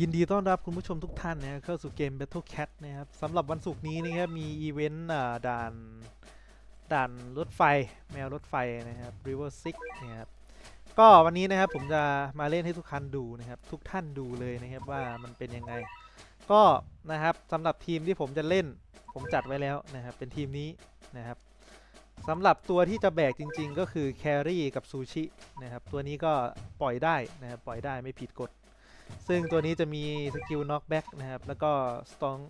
ยินดีต้อนรับคุณผู้ชมทุกท่านนะเข้าสู่เกม Battle Cat นะครับสำหรับวันศุกร์นี้นะครับมีอีเวนต์ด่านด่านรถไฟแมวรถไฟนะครับ River Six นะครับก็วันนี้นะครับผมจะมาเล่นให้ทุกท่านดูนะครับ ทุกท่านดูเลยนะครับว่ามันเป็นยังไง ก็นะครับสำหรับทีมที่ผมจะเล่น ผมจัดไว้แล้วนะครับ เป็นทีมนี้นะครับสำหรับตัวที่จะแบกจริง ๆ ก็คือแครี่กับซูชินะครับตัวนี้ก็ปล่อยได้นะครับปล่อยได้ไม่ผิดกฎ ซึ่งตัวนี้จะมีสกิล knockback นะครับ แล้วก็ strong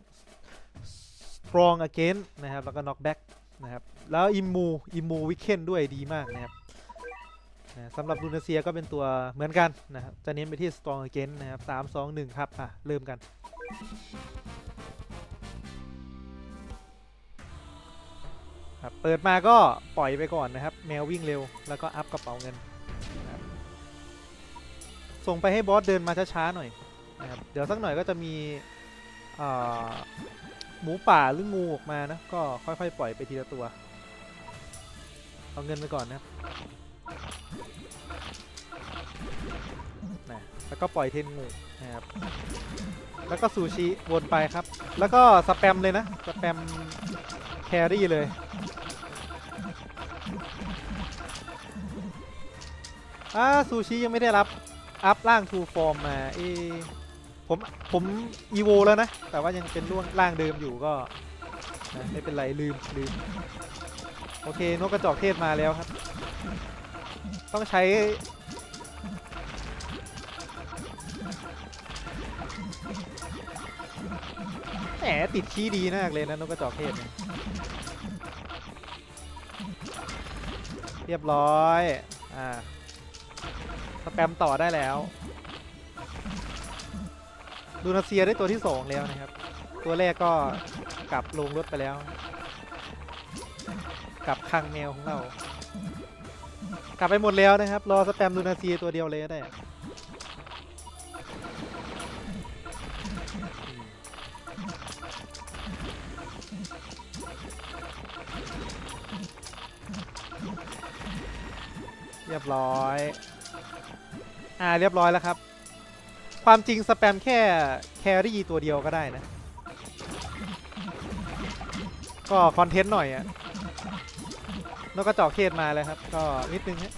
strong against นะครับ แล้วก็ knockback นะครับ แล้ว immu immu weaken ด้วยดีมากนะครับนะสำหรับลูนาเซียก็เป็นตัวเหมือนกันนะครับ จะเน้นไปที่ strong against นะครับ3 2 1ครับ อะ เริ่มกัน เปิดมาก็ปล่อยไปก่อนนะครับ แมววิ่งเร็ว แล้วก็อัพกระเป๋าเงิน ส่งไปให้บอสเดินมาช้าๆหน่อยนะครับเดี๋ยวสักหน่อยก็จะมีหมูป่าหรืองูออกมานะก็ค่อยๆปล่อยไปทีละตัว เอาเงินไปก่อนนะครับนะแล้วก็ปล่อยเทนงูนะครับแล้วก็ซูชิวนไปครับ แล้วก็สแปมเลยนะสแปมแครี่เลยอ่าซูชิยังไม่ได้รับ อัพร่างทูฟอร์มมาเอผมผมอีโวแล้วนะ แต่ว่ายังเป็นร่วงร่างเดิมอยู่ก็นะไม่เป็นไรลืมลืม โอเคนกกระจอกเทศมาแล้วครับ ต้องใช้ แหมติดขี้ดีมากเลยนะนกกระจอกเทศเนี่ยเรียบร้อย อ่า สแปมต่อได้แล้วดูนาเซียได้ตัวที่สองแล้วนะครับ ตัวแรกก็กลับลงรถไปแล้ว กลับคังแมวของเรา กลับไปหมดแล้วนะครับ รอสแปมดูนาเซียตัวเดียวเลยก็ได้เรียบร้อย อ่าเรียบร้อยแล้วครับ ความจริงสแปมแค่แครี่ตัวเดียวก็ได้นะ ก็คอนเทนต์หน่อยอะนกกระจอกเทศมาเลยครับ ก็นิดนึงฮะ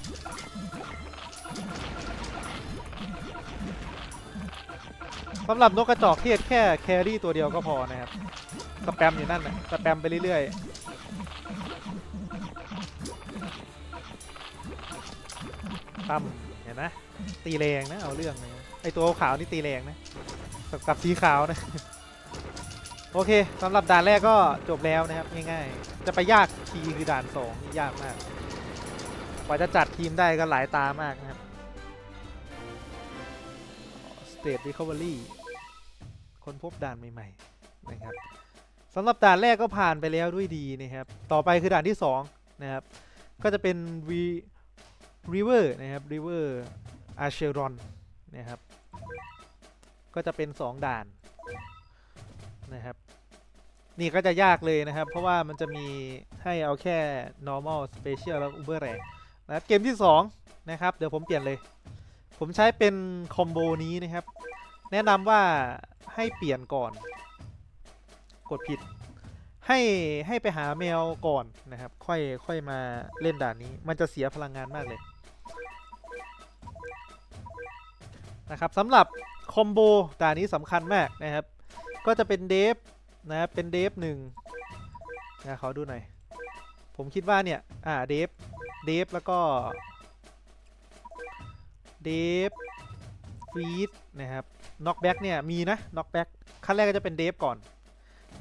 สำหรับนกกระจอกเทศแค่แครี่ตัวเดียวก็พอนะครับ สแปมอยู่นั่นนะสแปมไปเรื่อยๆตั้มเห็นไหม ตีแรงนะเอาเรื่องเลยไอตัวขาวนี่ตีแรงนะกับกับสีขาวนะ โอเคสำหรับด่านแรกก็จบแล้วนะครับง่ายๆ จะไปยากทีคือด่านสองนี่ยากมากกว่าจะจัดทีมได้ก็หลายตามากนะครับ State Recovery คนพบด่านใหม่ๆนะครับสำหรับด่านแรกก็ผ่านไปแล้วด้วยดีนะครับ ต่อไปคือด่านที่สองนะครับ ก็จะเป็น V River นะครับ River c h e r o n นะครับ ก็จะเป็น 2 ด่านนะครับ นี่ก็จะยากเลยนะครับ เพราะว่ามันจะมีให้เอาแค่ normal special แล้ว uber rare นะครับเกมที่ 2 นะครับ เดี๋ยวผมเปลี่ยนเลย ผมใช้เป็นคอมโบนี้นะครับ แนะนำว่าให้เปลี่ยนก่อน กดผิดให้ให้ไปหาแมวก่อนนะครับ ค่อยค่อยมาเล่นด่านนี้ มันจะเสียพลังงานมากเลย นะครับสำหรับคอมโบด่านนี้สำคัญมากนะครับ ก็จะเป็นเดฟนะครับเป็นเดฟหนึ่งนะขอดูหน่อย ผมคิดว่าเนี่ย อ่าเดฟเดฟแล้วก็เดฟฟีดนะครับน็อกแบ็กเนี่ยมีนะน็อกแบ็กขั้นแรกก็จะเป็นเดฟก่อน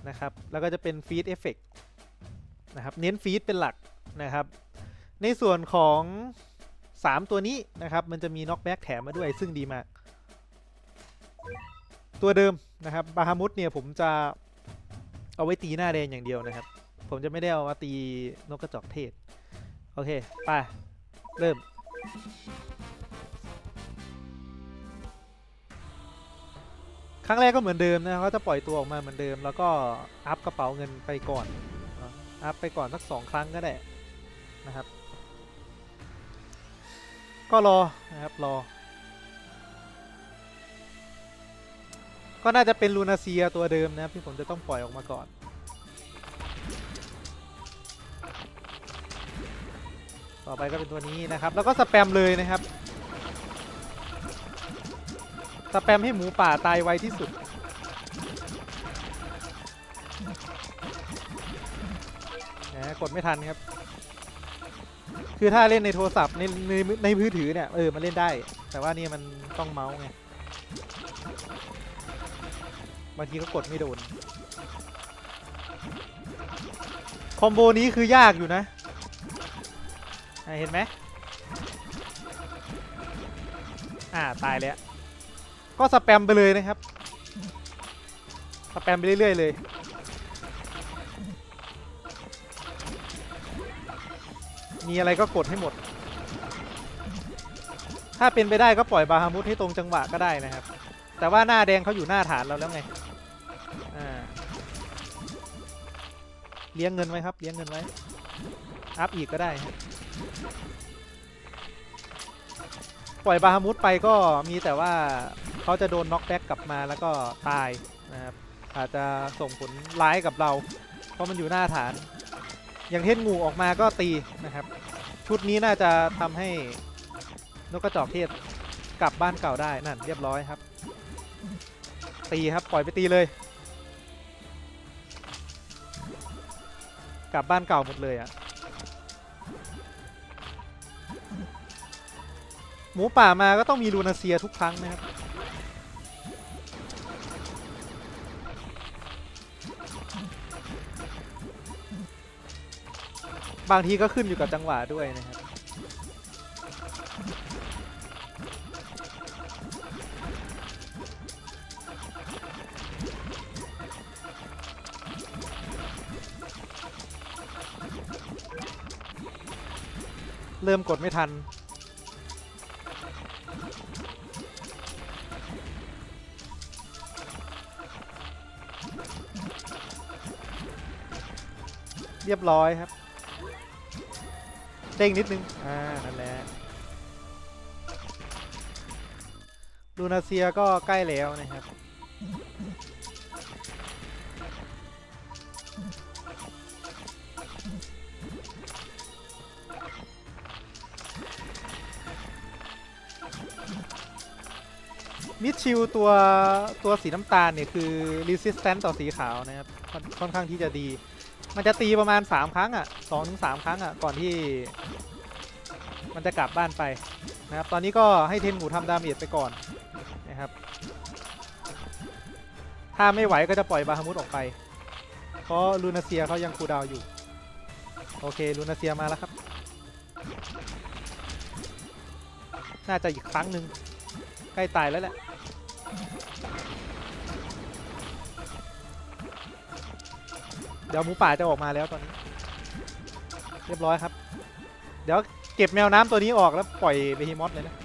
นะครับ แล้วก็จะเป็นฟีดเอฟเฟกนะครับ เน้นฟีดเป็นหลักนะครับ ในส่วนของ 3 ตัวนี้นะครับ มันจะมีน็อกแบ็กแถมมาด้วยซึ่งดีมาก ตัวเดิมนะครับบาฮามุดเนี่ยผมจะเอาไว้ตีหน้าแดงอย่างเดียวนะครับ ผมจะไม่ได้เอามาตีนกกระจอกเทศ โอเค ไป เริ่ม ครั้งแรกก็เหมือนเดิมนะเขาจะปล่อยตัวออกมาเหมือนเดิม แล้วก็อัพกระเป๋าเงินไปก่อน อัพไปก่อนสักสองครั้งก็ได้นะครับ ก็รอนะครับรอ ก็น่าจะเป็นลูนาเซียตัวเดิมนะครับที่ผมจะต้องปล่อยออกมาก่อน ต่อไปก็เป็นตัวนี้นะครับ แล้วก็สแปมเลยนะครับ สแปมให้หมูป่าตายไวที่สุดแหมกดไม่ทันครับ คือถ้าเล่นในโทรศัพท์ในในในมือถือเนี่ยเออมันเล่นได้ แต่ว่านี่มันต้องเมาส์ไง บางทีก็กดไม่โดน คอมโบนี้คือยากอยู่นะ เห็นไหมอ่า ตายแล้ว ก็สแปมไปเลยนะครับ สแปมไปเรื่อย ๆ เลยมีอะไรก็กดให้หมด ถ้าเป็นไปได้ก็ปล่อยบาฮามุดให้ตรงจังหวะก็ได้นะครับ แต่ว่าหน้าแดงเขาอยู่หน้าฐานเราแล้วไง เลี้ยงเงินไว้ครับ เลี้ยงเงินไว้ อัพอีกก็ได้ ปล่อยบาฮามุดไปก็มีแต่ว่าเขาจะโดนน็อกแบ็กกลับมาแล้วก็ตายนะครับ อาจจะส่งผลร้ายกับเรา เพราะมันอยู่หน้าฐาน อย่างเทศงูออกมาก็ตีนะครับ ชุดนี้น่าจะทำให้นกกระจอกเทศกลับบ้านเก่าได้นั่นเรียบร้อยครับ ตีครับปล่อยไปตีเลย กลับบ้านเก่าหมดเลยอะ่ะหมูป่ามาก็ต้องมีลูนาเซียทุกครั้งนะครับบางทีก็ขึ้นอยู่กับจังหวะด้วยนะครับ เริ่มกดไม่ทัน เรียบร้อยครับเด้งนิดนึง อ่า นั่นแหละลูนาเซียก็ใกล้แล้วนะครับ ชิลตัวตัวสีน้ำตาลเนี่ยคือ resistant ต่อสีขาวนะครับค่อนค่อนข้างที่จะดี มันจะตีประมาณ 3 ครั้งอะ2อถึงสครั้งอะก่อนที่ มันจะกลับบ้านไปนะครับตอนนี้ก็ให้เทนหมูทำดาเมจไปก่อนนะครับ ถ้าไม่ไหวก็จะปล่อยบาฮามุดออกไป เพราะลูนาเซียเขายังคูลดาวน์อยู่ โอเคลูนาเซียมาแล้วครับ น่าจะอีกครั้งหนึ่งใกล้ตายแล้วแหละ ดี๋ยวหมูป่าจะออกมาแล้วตอนนี้ เรียบร้อยครับ เดี๋ยวเก็บแมวน้ำตัวนี้ออกแล้วปล่อยเบฮิมอสเลยนะ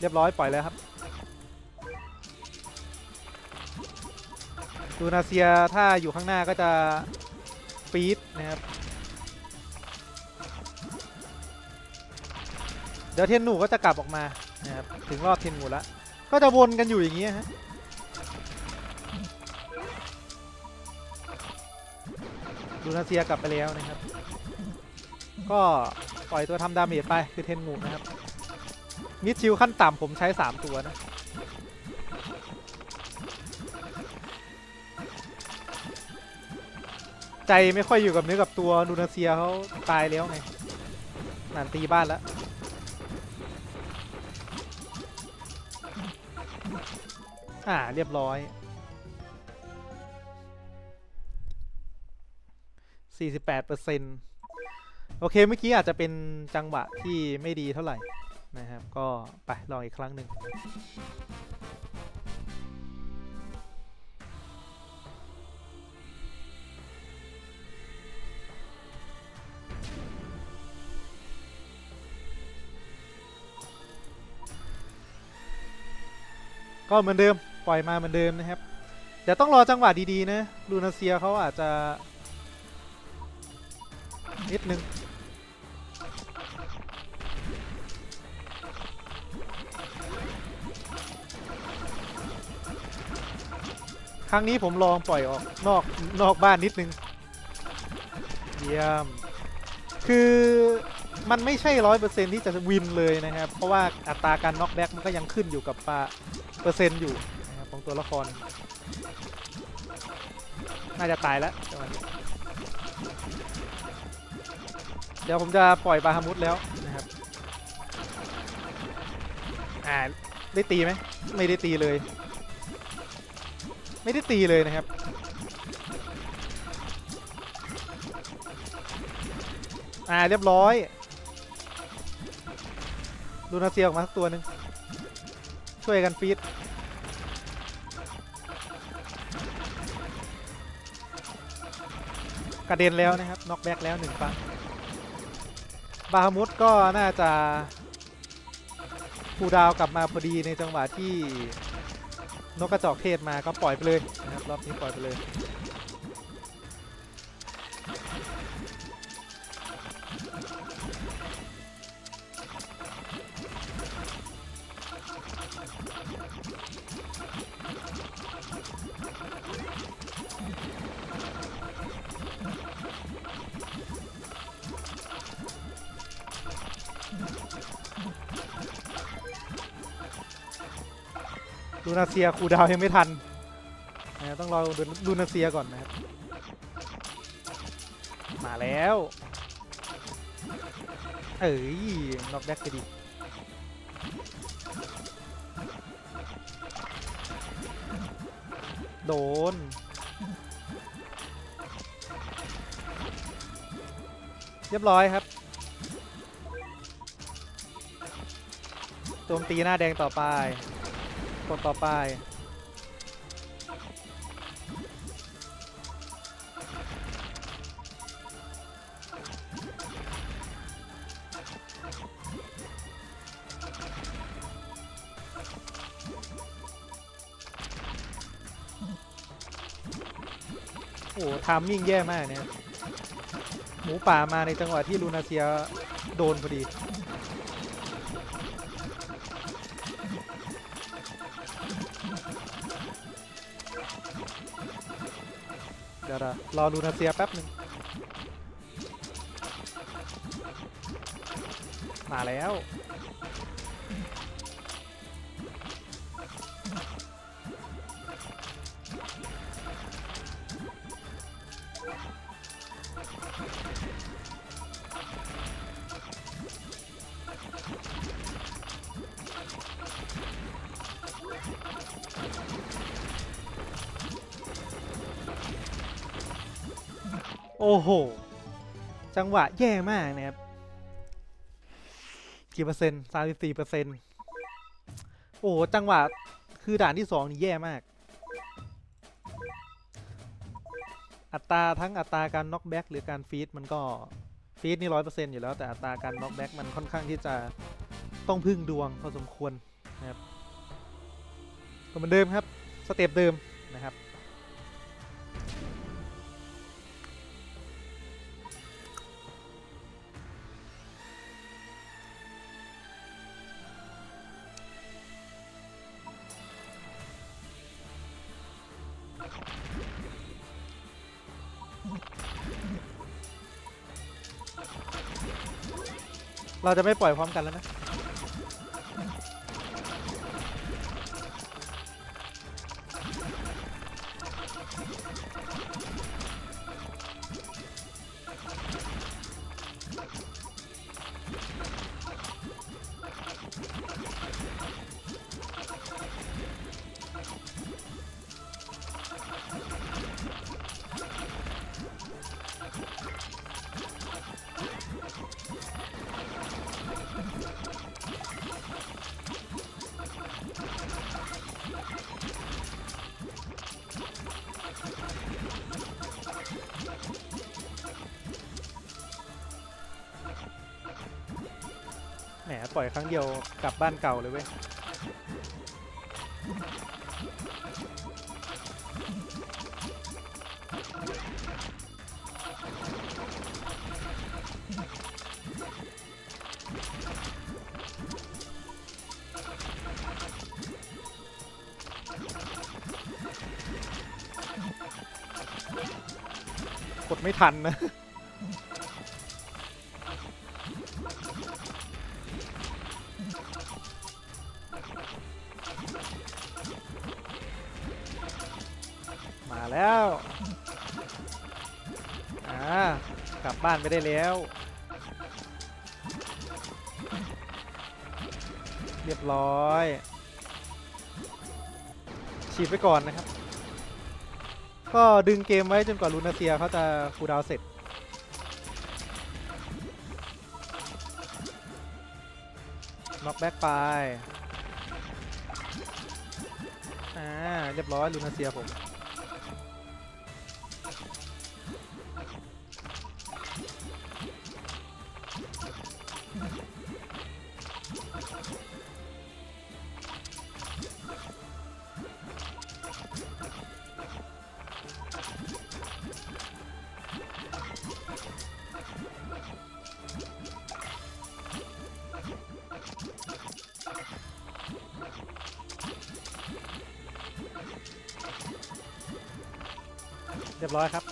เรียบร้อยปล่อยแล้วครับดูนาเซียถ้าอยู่ข้างหน้าก็จะปี๊ดนะครับ เดี๋ยวเทนหนูก็จะกลับออกมานะครับถึงรอบเทนหมูแล้วก็จะวนกันอยู่อย่างนี้ฮะ ดูนาเซียกลับไปแล้วนะครับ ก็ปล่อยตัวทำดาเมจไปคือเทนงูนะครับ มิดชิลขั้นต่ำผมใช้ 3 ตัวนะใจไม่ค่อยอยู่กับเนื้อกับตัวดูนาเซียเขาตายแล้วไงนันตีบ้านแล้ว อ่า เรียบร้อย 48%โอเคเมื่อกี้อาจจะเป็นจังหวะที่ไม่ดีเท่าไหร่นะครับ ก็ไปลองอีกครั้งหนึ่งก็เหมือนเดิม ปล่อยมาเหมือนเดิมนะครับ เดี๋ยวต้องรอจังหวะดี ๆ นะลูนาเซียเขาอาจจะ นิดนึงครั้งนี้ผมลองปล่อยออกนอกนอกบ้านนิดนึงเยี่ยมคือมันไม่ใช่ร้อยเปอร์เซ็นที่จะวินเลยนะครับ เพราะว่าอัตราการน็อกแบ็กมันก็ยังขึ้นอยู่กับปาเปอร์เซ็นต์อยู่นะครับของตัวละคร น่าจะตายแล้ว เดี๋ยวผมจะปล่อยบาฮามุดแล้วนะครับอ่าได้ตีไหมไม่ได้ตีเลย ไม่ได้ตีเลยนะครับ อ่าเรียบร้อยลูนาเซียออกมาสักตัวหนึ่งช่วยกันฟีดกระเด็นแล้วนะครับน็อกแบ็กแล้วหนึ่งครั้ง บาฮามุดก็น่าจะคูลดาวกลับมาพอดีในจังหวะที่นกกระจอกเทศมาก็ปล่อยไปเลยนะครับรอบนี้ปล่อยไปเลย ลูนาเซียคูดาวยังไม่ทันนะต้องรอลูนาเซียก่อนนะครับ มาแล้ว เอ้ยน็อกแบ็กไปดิโดน เรียบร้อยครับโจมตีหน้าแดงต่อไป กดต่อไป โอ้ทามมิ่งแย่มากเนี่ย หมูป่ามาในจังหวะที่ลูนาเซียโดนพอดี ดี๋ยวรอลูนาเซียแป๊บหนึ่งมาแล้ว จังหวะแย่มากนะครับ กี่เปอร์เซ็นต์สามสิบสี่เปอร์เซ็นต์โอ้จังหวะคือด่านที่สองนี่แย่มาก อัตราทั้งอัตราการน็อกแบ็กหรือการฟีดมันก็ฟีดนี่ร้อยเปอร์เซ็นต์อยู่แล้วแต่อัตราการน็อกแบ็กมันค่อนข้างที่จะต้องพึ่งดวงพอสมควรนะครับก็เหมือนเดิมครับ สเต็ปเดิมนะครับ เราจะไม่ปล่อยพร้อมกันแล้วนะ ปล่อยครั้งเดียวกลับบ้านเก่าเลยเว้ยกดไม่ทันนะ ไปได้แล้ว เรียบร้อย ฉีดไปก่อนนะครับ ก็ดึงเกมไว้จนกว่าลูนาเซียเขาจะคูดาวเสร็จน็อกแบ็กไป อ่า เรียบร้อยลูนาเซียผม เรียบร้อยครับ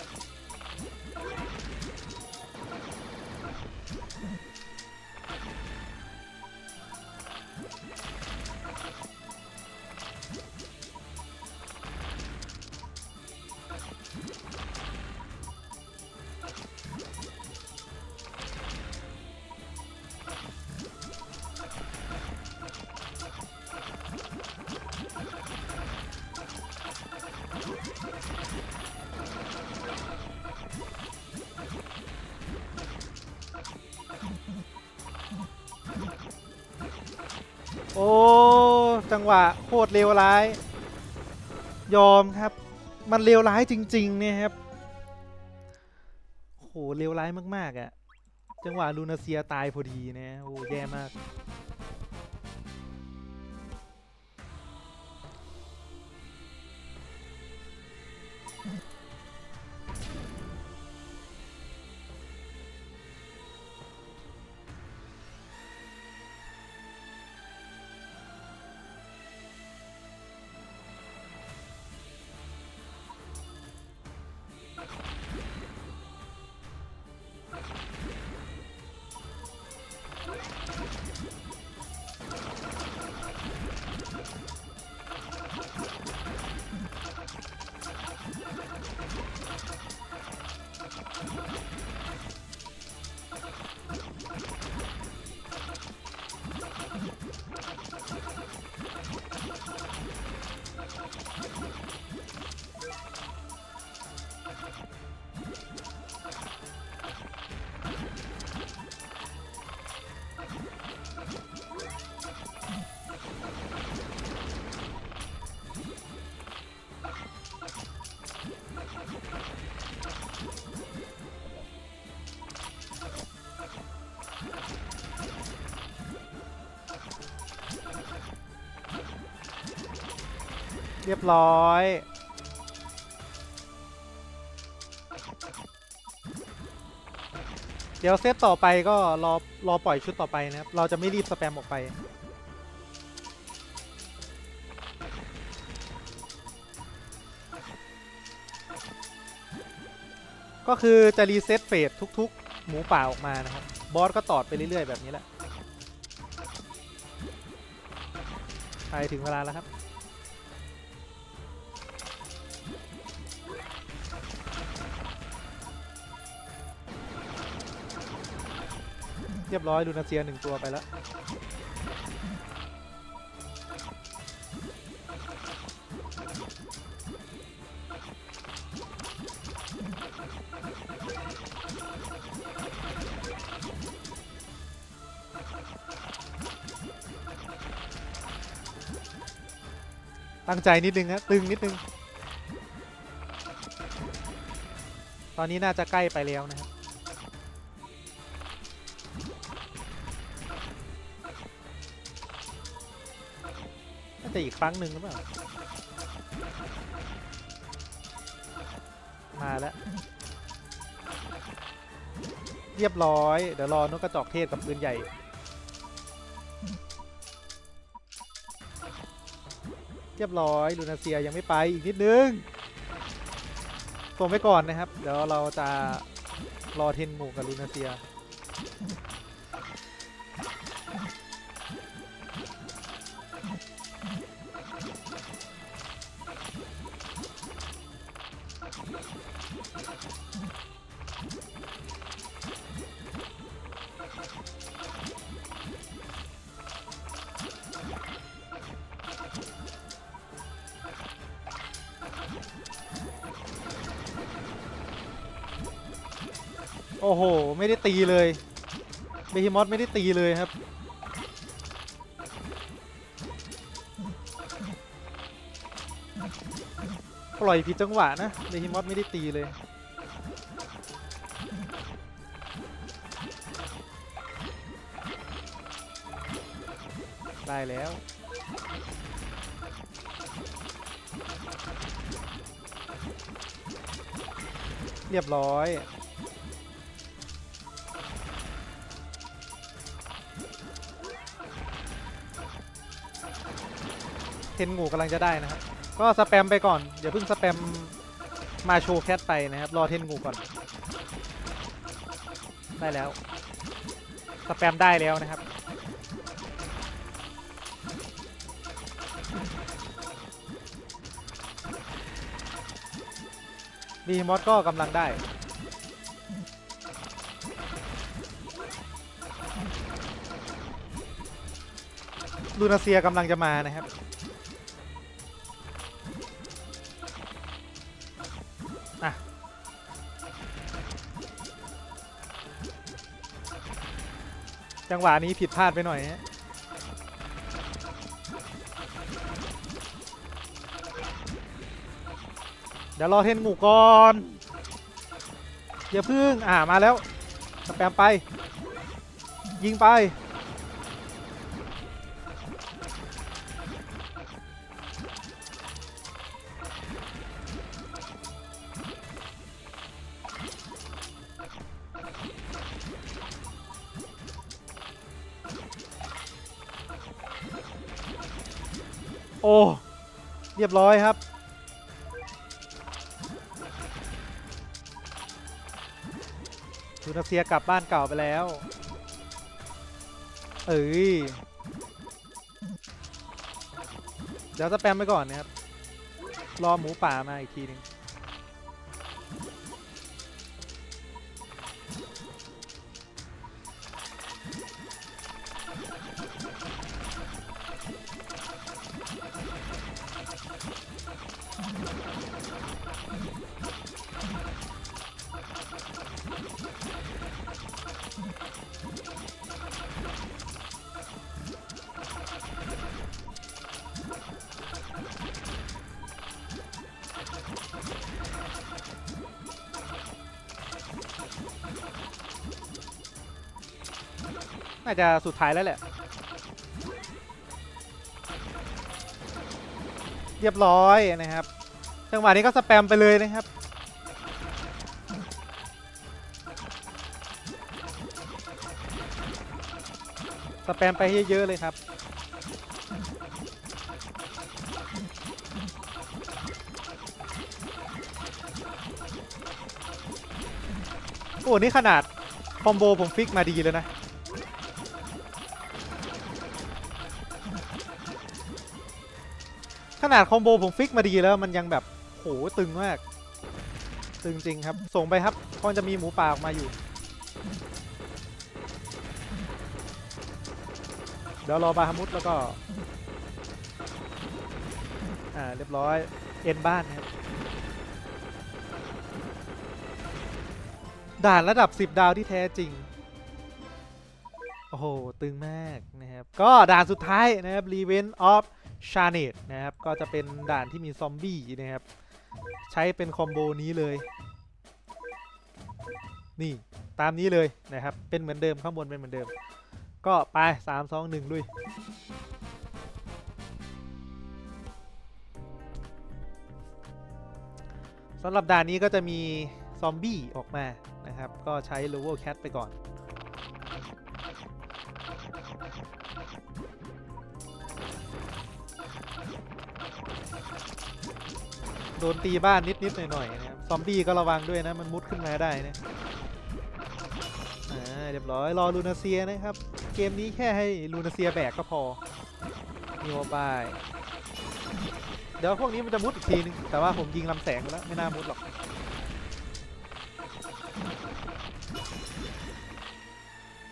จังหวะโคตรเลวร้าย ยอมครับ มันเลวร้ายจริง ๆ เนี่ยครับโหเลวร้ายมากๆอะ่ะ จังหวะลูนาเซียตายพอดีนะโอ้แย่มาก เรียบร้อย เดี๋ยวเซตต่อไปก็รอรอปล่อยชุดต่อไปนะครับ เราจะไม่รีบสแปมออกไป ก็คือจะรีเซ็ตเฟสทุกๆ หมูป่าออกมานะครับ บอสก็ตอดไปเรื่อยๆ แบบนี้แหละไปถึงเวลาแล้วครับ เรียบร้อยลูนาเซียหนึ่งตัวไปแล้วตั้งใจนิดนึงนะตึงนิดนึง ตอนนี้น่าจะใกล้ไปแล้วนะครับ จะอีกครั้งหนึ่งหรือเปล่า มาแล้ว เรียบร้อย เดี๋ยวรอนกกระจอกเทศกับปืนใหญ่ เรียบร้อยลูนาเซียยังไม่ไปอีกนิดนึงสส่งไปก่อนนะครับ เดี๋ยวเราจะรอเทนหมู่กับลูนาเซีย โอ้โห ไม่ได้ตีเลยเบฮิมอสไม่ได้ตีเลยครับ ปล่อยผิดจังหวะนะเบฮิมอสไม่ได้ตีเลยได้แล้ว เรียบร้อย เทนงูกำลังจะได้นะครับก็สแปมไปก่อนเดี๋ยวเพิ่งสแปมมาโชว์แคทไปนะครับ รอเทนงูก่อน ได้แล้ว สแปมได้แล้วนะครับบีมอสก็กำลังได้ลูนาเซียกำลังจะมานะครับ หวะนี้ผิดพลาดไปหน่อยฮะเดี๋ยวรอเทนหมูก่อนอย่าพึ่งอ่ามาแล้วสแปมไป ยิงไป รียบร้อยครับ ทูนาเซียกลับบ้านเก่าไปแล้ว เอ้ย เดี๋ยวสแปมไปก่อนนะครับ รอหมูป่ามาอีกทีหนึงาจะสุดท้ายแล้วแหละ เรียบร้อยนะครับ จังหวะนี้ก็สแปมไปเลยนะครับสแปมไปเยอะๆเลยครับ โอ้ นี่ขนาดคอมโบผมฟิกมาดีเลยนะ นาดคอมโบผมฟิกมาดีแล้วมันยังแบบโหตึงมาก ตึงจริงครับ ส่งไปครับพราะจะมีหมูป่าออกมาอยู่ เดี๋ยวรอบาฮามุดแล้วก็ อ่า เรียบร้อย เอ็นบ้านครับ ด่านระดับ 10 ดาวที่แท้จริงโอ้โห ตึงมากนะครับ ก็ด่านสุดท้ายนะครับ Revenge of c h a r n e t นะครับ ก็จะเป็นด่านที่มีซอมบี้นะครับ ใช้เป็นคอมโบนี้เลย นี่ตามนี้เลยนะครับ เป็นเหมือนเดิมข้างบนเป็นเหมือนเดิม ก็ไป3 2 1ลุยสำหรับด่านนี้ก็จะมีซอมบี้ออกมานะครับ ก็ใช้ l o w e r Cat ไปก่อน โดนตีบ้านนิดๆหน่อยๆนะครับซอมบี้ก็ระวังด้วยนะมันมุดขึ้นมาได้นะอ่าเรียบร้อยรอลูนาเซียนะครับ เกมนี้แค่ให้ลูนาเซียแบกก็พอมีโมบายเดี๋ยวพวกนี้มันจะมุดอีกทีนึงแต่ว่าผมยิงลำแสงไปแล้วไม่น่ามุดหรอก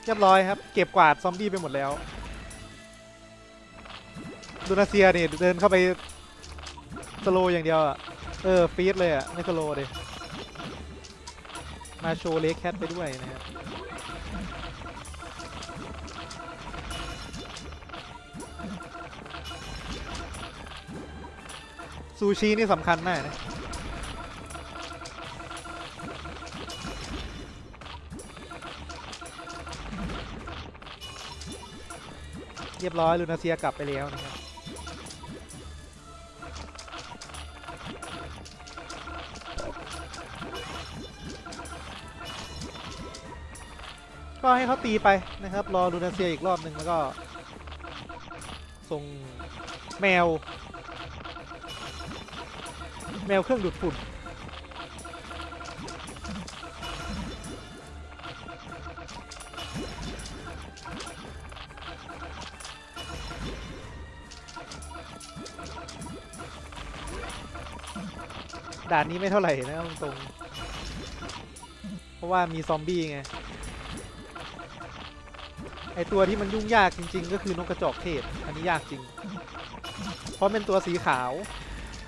เรียบร้อยครับ เก็บกวาดซอมบี้ไปหมดแล้วลูนาเซียเนี่ยเดินเข้าไปสโลอย่างเดียวอะ เออฟีดเลยอะไม่สโลว์เลยมาโชว์เล็กแคทไปด้วยนะครับซูชินี่สำคัญมากนะเรียบร้อยลูนาเซียกลับไปแล้วนะครับ ก็ให้เขาตีไปนะครับ รอลูนาเซียอีกรอบหนึ่งแล้วก็ ส่งแมว แมวเครื่องดูดฝุ่นด่านนี้ไม่เท่าไหร่นะเอาตรง เพราะว่ามีซอมบี้ไง ไอตัวที่มันยุ่งยากจริง ๆ ก็คือนกกระจอกเทศ อันนี้ยากจริง เพราะเป็นตัวสีขาว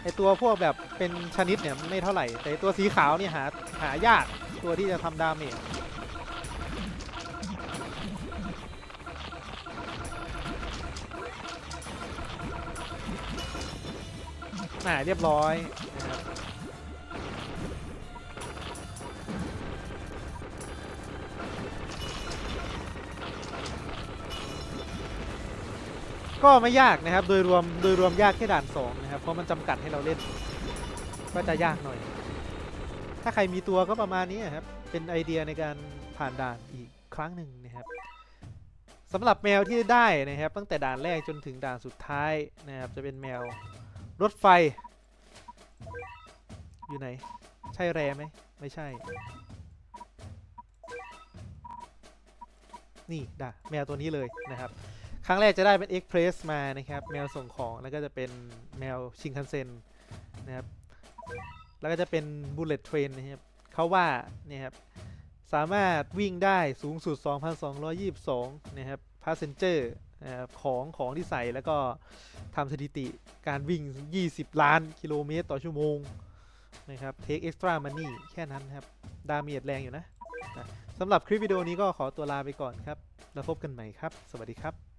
ไอตัวพวกแบบเป็นชนิดเนี่ยไม่เท่าไหร่ แต่ตัวสีขาวเนี่ยหาหายากตัวที่จะทำดาเมจอ่าเรียบร้อย ก็ไม่ยากนะครับ โดยรวมโดยรวมยากแค่ด่านสองนะครับ เพราะมันจำกัดให้เราเล่น ก็จะยากหน่อย ถ้าใครมีตัวก็ประมาณนี้ครับ เป็นไอเดียในการผ่านด่านอีกครั้งหนึ่งนะครับสำหรับแมวที่ได้นะครับ ตั้งแต่ด่านแรกจนถึงด่านสุดท้ายนะครับ จะเป็นแมวรถไฟ อยู่ไหน ใช่แรไหมไม่ใช่ นี่ด่าแมวตัวนี้เลยนะครับ ครั้งแรกจะได้เป็น Express มานะครับ แมวส่งของแล้วก็จะเป็นแมวชิงคันเซ็นนะครับ แล้วก็จะเป็น Bullet Train นะครับเขาว่าเนี่ยครับสามารถวิ่งได้สูงสุด 2,222 นะครับ Passenger นะครับของของที่ใส่แล้วก็ทำสถิติการวิ่ง 20 ล้านกิโลเมตรต่อชั่วโมงนะครับ Take extra money แค่นั้นครับ ดาเมจแรงอยู่นะนะสำหรับคลิปวิดีโอนี้ก็ขอตัวลาไปก่อนครับ แล้วพบกันใหม่ครับ สวัสดีครับ